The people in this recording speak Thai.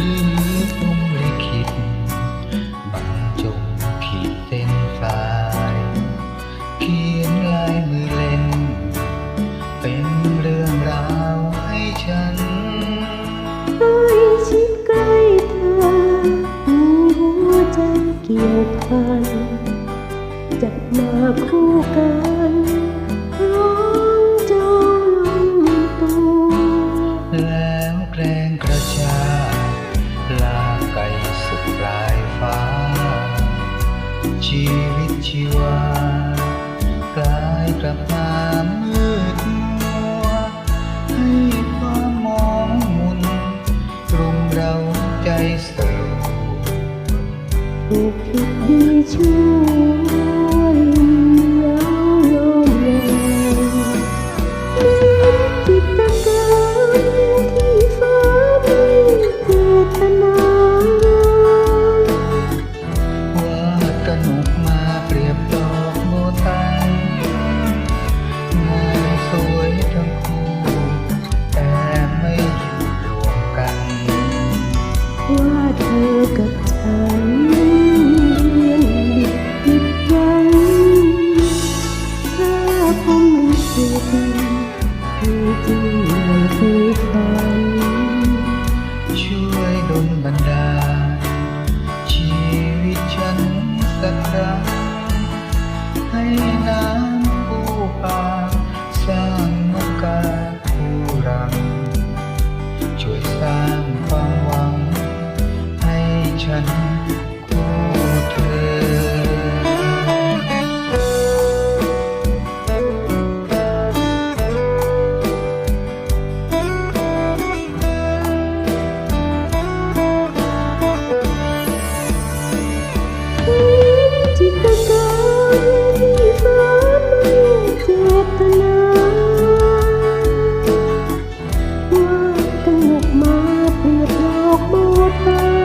คือพรมลิขิตบรรจงขีดเส้นสาย เขียนลายมือเล่น เป็นเรื่องราวให้ฉันใกล้ชิดใกล้เธอหัวใจเกี่ยวพันจะมาคู่กัน eyes through. Bye.